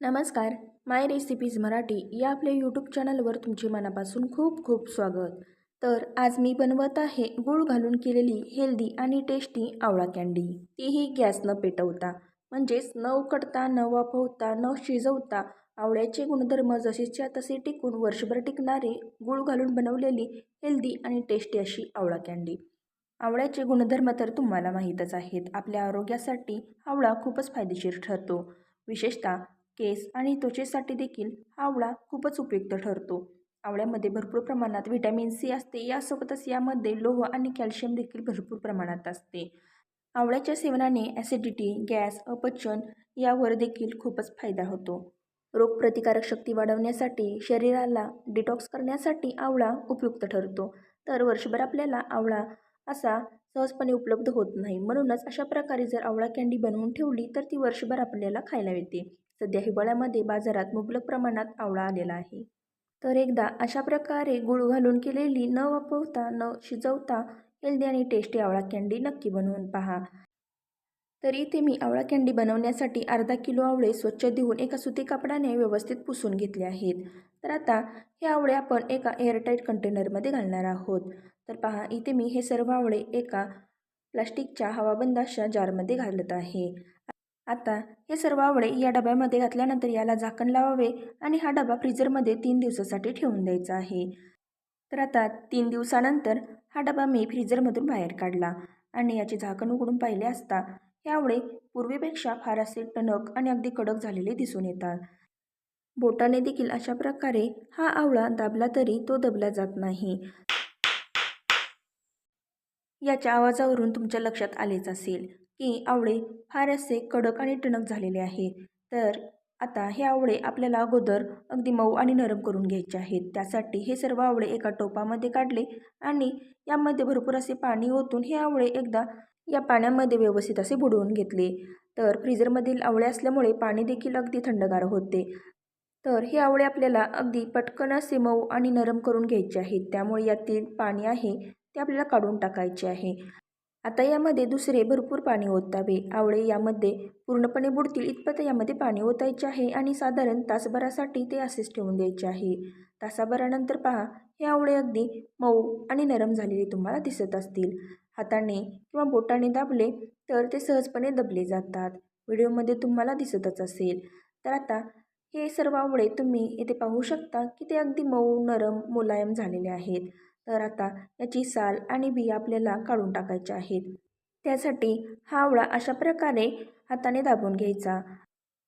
नमस्कार माय रेसिपीज मराठी या आपल्या यूट्यूब चॅनलवर तुमचे मनापासून खूप खूप स्वागत. तर आज मी बनवत आहे गूळ घालून केलेली हेल्दी आणि टेस्टी आवळा कँडी तीही गॅस न पेटवता म्हणजेच न उकडता न वाफवता न शिजवता आवळ्याचे गुणधर्म जसेच्या तसे टिकून वर्षभर टिकणारे गूळ घालून बनवलेली हेल्दी आणि टेस्टी अशी आवळा कँडी आवळ्याचे गुणधर्म तर तुम्हाला माहीतच आहेत. आपल्या आरोग्यासाठी आवळा खूपच फायदेशीर ठरतो. विशेषतः केस आणि त्वचेसाठी देखील आवळा खूपच उपयुक्त ठरतो. आवळ्यामध्ये भरपूर प्रमाणात व्हिटॅमिन सी असते. यासोबतच यामध्ये लोह आणि कॅल्शियम देखील भरपूर प्रमाणात असते. आवळ्याच्या सेवनाने ॲसिडिटी गॅस अपचन यावर देखील खूपच फायदा होतो. रोगप्रतिकारक शक्ती वाढवण्यासाठी शरीराला डिटॉक्स करण्यासाठी आवळा उपयुक्त ठरतो. तर वर्षभर आपल्याला आवळा असा सहजपणे उपलब्ध होत नाही. म्हणूनच अशा प्रकारे जर आवळा कँडी बनवून ठेवली तर ती वर्षभर आपल्याला खायला येते सध्या हिवाळ्यामध्ये बाजारात मुबलक प्रमाणात आवळा आलेला आहे. तर एकदा अशा प्रकारे गुळ घालून केलेली न वापरता न शिजवता हेल्दी आणि टेस्टी आवळा कँडी नक्की बनवून पहा. तर इथे मी आवळा कँडी बनवण्यासाठी अर्धा किलो आवळे स्वच्छ धुवून एका सुती कापडाने व्यवस्थित पुसून घेतले आहेत. तर आता हे आवळे आपण एका एअरटाईट कंटेनरमध्ये घालणार आहोत. तर पहा इथे मी हे सर्व आवळे एका प्लास्टिकच्या हवाबंद अशा जारमध्ये घालत आहे. आता हे सर्व आवळे या डब्यामध्ये घातल्यानंतर याला झाकण लावावे आणि हा डबा फ्रीजरमध्ये तीन दिवसासाठी ठेवून द्यायचा आहे. तर आता तीन दिवसानंतर हा डबा मी फ्रीजरमधून बाहेर काढला आणि याचे झाकण उघडून पाहिले असता हे आवळे पूर्वीपेक्षा फार असे टणक आणि अगदी कडक झालेले दिसून येतात. बोटाने देखील अशा प्रकारे हा आवळा दाबला तरी तो दबला जात नाही. याच्या आवाजावरून तुमच्या लक्षात आलेच असेल. की आवळे फार असे कडक आणि टणक झालेले आहे तर आता हे आवळे आपल्याला अगोदर अगदी मऊ आणि नरम करून घ्यायचे आहेत. त्यासाठी हे सर्व आवळे एका टोपामध्ये काढले आणि यामध्ये भरपूर असे पाणी ओतून हे आवळे एकदा या पाण्यामध्ये व्यवस्थित असे बुडवून घेतले. तर फ्रीजरमधील आवळे असल्यामुळे पाणी देखील अगदी थंडगार होते. तर हे आवळे आपल्याला अगदी पटकन असे मऊ आणि नरम करून घ्यायचे आहेत. त्यामुळे यातील पाणी आहे ते आपल्याला काढून टाकायचे आहे. आता यामध्ये दुसरे भरपूर पाणी ओतावे. आवळे यामध्ये पूर्णपणे बुडतील इतपत यामध्ये पाणी ओतायचे आहे आणि साधारण तासभरासाठी ते असेच ठेवून द्यायचे आहे. तासाभरानंतर पहा हे आवळे अगदी मऊ आणि नरम झालेले तुम्हाला दिसत असतील. हाताने किंवा बोटाने दाबले तर ते सहजपणे दबले जातात. व्हिडिओमध्ये तुम्हाला दिसतच असेल. तर आता हे सर्व आवळे तुम्ही इथे पाहू शकता की ते अगदी मऊ नरम मुलायम झालेले आहेत. तर आता याची साल आणि बिया आपल्याला काढून टाकायच्या आहेत. त्यासाठी हा आवळा अशा प्रकारे हाताने दाबून घ्यायचा.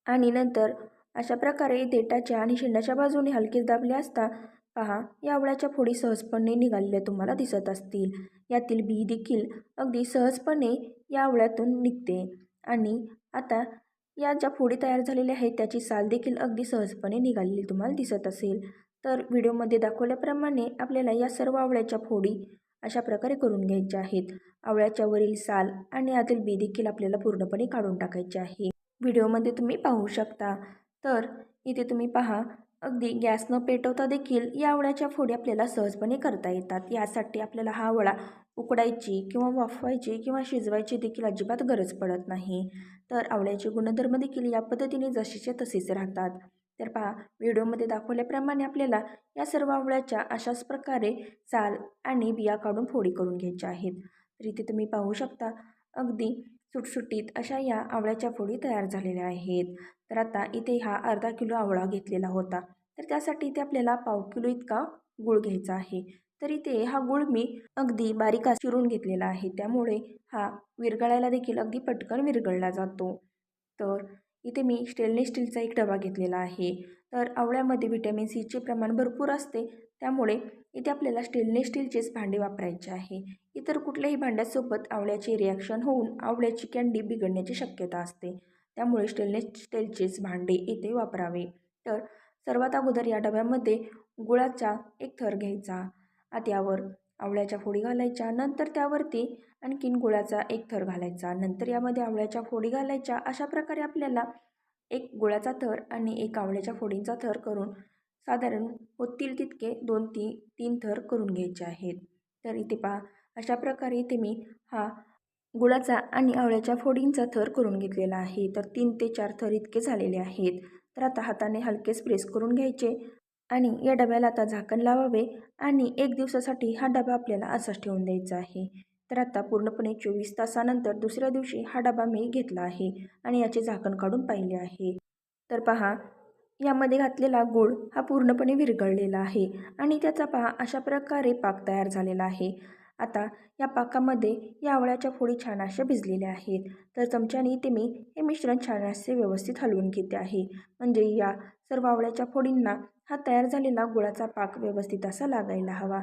आणि नंतर अशा प्रकारे देटाच्या आणि शेंडाच्या बाजूने हलकेच दाबले असता पहा या आवळ्याच्या फोडी सहजपणे निघालेल्या तुम्हाला दिसत असतील. यातील बी देखील अगदी सहजपणे या आवळ्यातून निघते. आणि आता या ज्या फोडी तयार झालेल्या आहेत त्याची साल देखील अगदी सहजपणे निघालेली तुम्हाला दिसत असेल. तर व्हिडिओमध्ये दाखवल्याप्रमाणे आपल्याला या सर्व आवळ्याच्या फोडी अशा प्रकारे करून घ्यायच्या आहेत. आवळ्याच्या वरील साल आणि आतील बी देखील आपल्याला पूर्णपणे काढून टाकायचे आहे. व्हिडिओमध्ये तुम्ही पाहू शकता. तर इथे तुम्ही पहा. अगदी गॅस न पेटवता देखील या आवळ्याच्या फोडी आपल्याला सहजपणे करता येतात. यासाठी आपल्याला हा आवळा उकडायची किंवा वाफवायची किंवा शिजवायची देखील अजिबात गरज पडत नाही. तर आवळ्याचे गुणधर्म देखील या पद्धतीने जशीचे तसेच राहतात. तर पहा व्हिडिओमध्ये दाखवल्याप्रमाणे आपल्याला या सर्व आवळ्याच्या अशाच प्रकारे साल आणि बिया काढून फोडी करून घ्यायच्या आहेत. तर इथे तुम्ही पाहू शकता अगदी सुटसुटीत अशा या आवळ्याच्या फोडी तयार झालेल्या आहेत. तर आता इथे हा अर्धा किलो आवळा घेतलेला होता. तर त्यासाठी इथे आपल्याला पाव किलो इतका गूळ घ्यायचा आहे. तर इथे हा गूळ मी अगदी बारीक चिरून घेतलेला आहे. त्यामुळे हा विरघळायला देखील अगदी पटकन विरघळला जातो. तर इथे मी स्टेनलेस स्टीलचा एक डबा घेतलेला आहे. तर आवळ्यामध्ये व्हिटॅमिन सीचे प्रमाण भरपूर असते त्यामुळे इथे आपल्याला स्टेनलेस स्टीलचेच भांडे वापरायचे आहे. इतर कुठल्याही भांड्यासोबत आवळ्याचे रिॲक्शन होऊन आवळ्याची कँडी बिघडण्याची शक्यता असते. त्यामुळे स्टेनलेस स्टीलचेच भांडे इथे वापरावे. तर सर्वात अगोदर या डब्यामध्ये गुळाचा एक थर घ्यायचा. त्यावर आवळ्याच्या फोडी घालायच्या नंतर त्यावरती आणखीन गुळाचा एक थर घालायचा. नंतर यामध्ये आवळ्याच्या फोडी घालायच्या. अशा प्रकारे आपल्याला एक गुळाचा थर आणि एक आवळ्याच्या फोडींचा थर करून साधारण होतील तितके दोन ती तीन थर करून घ्यायचे आहेत. तर इथे पहा अशा प्रकारे इथे मी हा गुळाचा आणि आवळ्याच्या फोडींचा थर करून घेतलेला आहे. तर तीन ते चार थर इतके झालेले आहेत. तर आता हाताने हलकेच प्रेस करून घ्यायचे. आणि या डब्याला आता झाकण लावावे आणि एक दिवसासाठी हा डबा आपल्याला असाच ठेवून द्यायचा आहे. तर आता पूर्णपणे चोवीस तासानंतर दुसऱ्या दिवशी हा डबा मी घेतला आहे आणि याचे झाकण काढून पाहिले आहे. तर पहा यामध्ये घातलेला गूळ हा पूर्णपणे विरघळलेला आहे आणि त्याचा पहा अशा प्रकारे पाक तयार झालेला आहे. आता या पाकामध्ये या आवळ्याच्या फोडी छान अशा भिजलेल्या आहेत. तर चमच्याने ते मी हे मिश्रण छान असे व्यवस्थित हलवून घेते आहे. म्हणजे या सर्व आवळ्याच्या फोडींना हा तयार झालेला गुळाचा पाक व्यवस्थित असा लागायला हवा.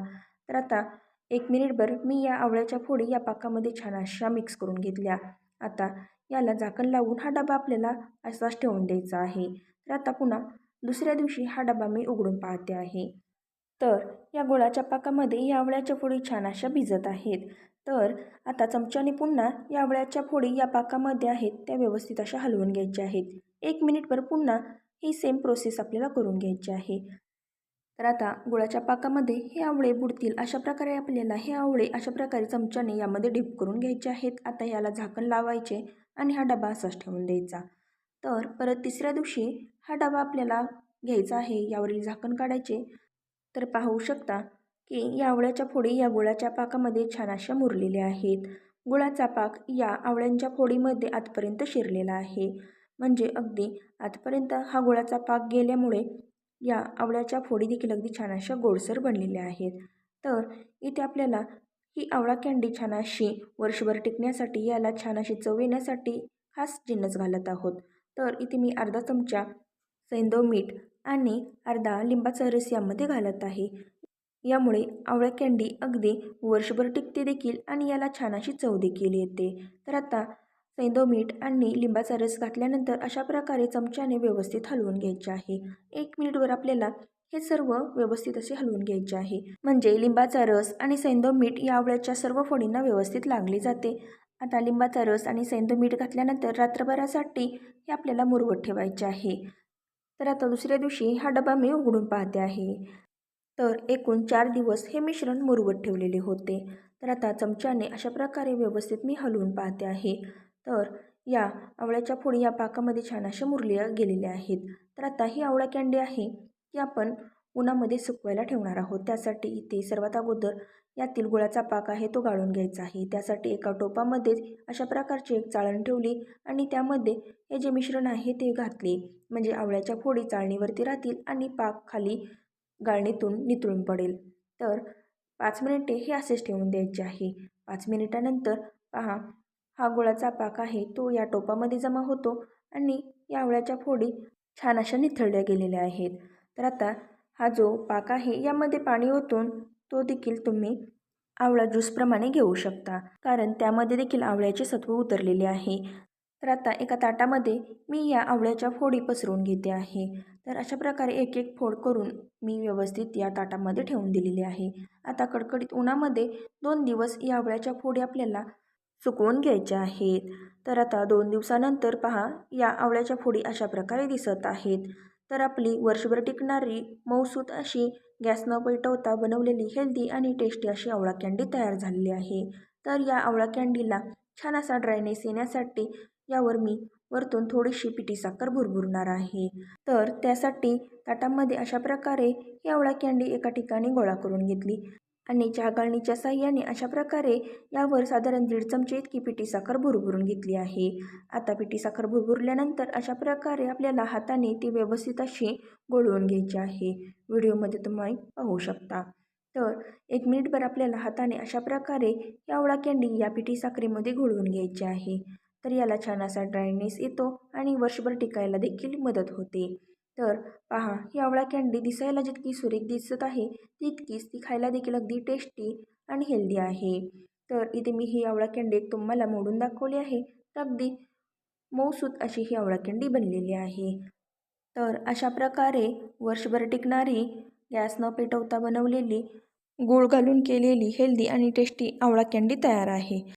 तर आता एक मिनिटभर मी या आवळ्याच्या फोडी या पाकामध्ये छान अशा मिक्स करून घेतल्या. आता याला झाकण लावून हा डबा आपल्याला असाच ठेवून द्यायचा आहे. तर आता पुन्हा दुसऱ्या दिवशी हा डबा मी उघडून पाहते आहे. तर या गुळाच्या पाकामध्ये या आवळ्याच्या फोडी छान अशा भिजत आहेत. तर आता चमच्याने पुन्हा या आवळ्याच्या फोडी या पाकामध्ये आहेत त्या व्यवस्थित अशा हलवून घ्यायच्या आहेत. एक मिनिटभर पुन्हा ही सेम प्रोसेस आपल्याला करून घ्यायची आहे. तर आता गुळाच्या पाकामध्ये हे आवळे बुडतील अशा प्रकारे आपल्याला हे आवळे अशा प्रकारे चमच्याने यामध्ये डिप करून घ्यायचे आहेत. आता याला झाकण लावायचे आणि हा डबा असाच ठेवून द्यायचा. तर परत तिसऱ्या दिवशी हा डबा आपल्याला घ्यायचा आहे. यावरील झाकण काढायचे. तर पाहू शकता की या आवळ्याच्या फोडी या गुळाच्या पाकामध्ये छान अशा मुरलेल्या आहेत. गुळाचा पाक या आवळ्यांच्या फोडीमध्ये आतपर्यंत शिरलेला आहे. म्हणजे अगदी आतपर्यंत हा गुळाचा पाक गेल्यामुळे या आवळ्याच्या फोडी देखील अगदी छान अशा गोडसर बनलेल्या आहेत. तर इथे आपल्याला ही आवळा कँडी छान अशी वर्षभर टिकण्यासाठी याला छान अशी चव येण्यासाठी खास जिन्नस घालत आहोत. तर इथे मी अर्धा चमचा सैंदव मीठ आणि अर्धा लिंबाचा रस यामध्ये घालत आहे. यामुळे आवळा कँडी अगदी वर्षभर टिकते देखील आणि याला छान अशी चव देखील येते. तर आता सेंदो मीठ आणि लिंबाचा रस घातल्यानंतर अशा प्रकारे चमच्याने व्यवस्थित हलवून घ्यायचे आहे. एक मिनिटवर आपल्याला हे सर्व व्यवस्थित असे हलवून घ्यायचे आहे. म्हणजे लिंबाचा रस आणि सेंदो मीठ यावळ्याच्या सर्व फोडींना व्यवस्थित लागले जाते. आता लिंबाचा रस आणि सेंदो मीठ घातल्यानंतर रात्रभरासाठी हे आपल्याला मुरवत ठेवायचे आहे. तर आता दुसऱ्या दिवशी हा डबा मी उघडून पाहते आहे. तर एकूण चार दिवस हे मिश्रण मुरवत ठेवलेले होते. तर आता चमच्याने अशा प्रकारे व्यवस्थित मी हलवून पाहते आहे. तर या आवळ्याच्या फोडी या पाकामध्ये छान अशा मुरल्या गेलेल्या आहेत. तर आता ही आवळा कँडी आहे ती आपण उन्हामध्ये सुकवायला ठेवणार आहोत. त्यासाठी इथे सर्वात अगोदर यातील गुळाचा पाक आहे तो गाळून घ्यायचा आहे. त्यासाठी एका टोपामध्येच अशा प्रकारची एक चाळण ठेवली आणि त्यामध्ये हे जे मिश्रण आहे ते घातले. म्हणजे आवळ्याच्या फोडी चाळणीवरती राहतील आणि पाक खाली गाळणीतून नितळून पडेल. तर पाच मिनिटे हे असेच ठेवून द्यायचे आहे. पाच मिनिटानंतर पहा हा गुळाचा पाक आहे तो या टोपामध्ये जमा होतो आणि या आवळ्याच्या फोडी छान अशा निथळल्या गेलेल्या आहेत. तर आता हा जो पाक आहे यामध्ये पाणी ओतून तो देखील तुम्ही आवळा ज्यूसप्रमाणे घेऊ शकता. कारण त्यामध्ये देखील आवळ्याचे सत्व उतरलेले आहे. तर आता एका ताटामध्ये मी या आवळ्याच्या फोडी पसरवून घेते आहे. तर अशा प्रकारे एक एक फोड करून मी व्यवस्थित या ताटामध्ये ठेवून दिलेली आहे. आता कडकडीत उन्हामध्ये दोन दिवस या आवळ्याच्या फोडी आपल्याला सुकवून घ्यायच्या आहेत. तर आता दोन दिवसानंतर पहा या आवळ्याच्या फोडी अशा प्रकारे दिसत आहेत. तर आपली वर्षभर टिकणारी मऊसूत अशी गॅस न पेटवता बनवलेली हेल्दी आणि टेस्टी अशी आवळा कँडी तयार झालेली आहे. तर या आवळा कँडीला छान असा ड्रायनेस येण्यासाठी यावर मी वरतून थोडीशी पिठी साखर भुरभुरणार आहे. तर त्यासाठी ताटामध्ये अशा प्रकारे ही आवळा कँडी एका ठिकाणी गोळा करून घेतली. आणि चहागाळणीच्या साह्याने अशा प्रकारे यावर साधारण दीड चमचे इतकी पिठी साखर भुरभुरून घेतली आहे. आता पिठी साखर भुरभुरल्यानंतर अशा प्रकारे आपल्याला हाताने ती व्यवस्थित अशी गोळवून घ्यायची आहे. व्हिडिओमध्ये तुम्ही पाहू शकता. तर एक मिनिटभर आपल्याला हाताने अशा प्रकारे या आवळा कँडी या पिठी साखरेमध्ये घोळवून घ्यायची आहे. तर याला छान असा ड्रायनेस येतो आणि वर्षभर टिकायला देखील मदत होते. तर पहा ही आवळा कँडी दिसायला जितकी सुरेख दिसत आहे तितकीच ती खायला देखील अगदी टेस्टी आणि हेल्दी आहे. तर इथे मी ही आवळा कँडी एक तुम्हाला मोडून दाखवली आहे. तर अगदी मऊसूत अशी ही आवळा कँडी बनलेली आहे. तर अशा प्रकारे वर्षभर टिकणारी गॅस न पेटवता बनवलेली गूळ घालून केलेली हेल्दी आणि टेस्टी आवळा कँडी तयार आहे.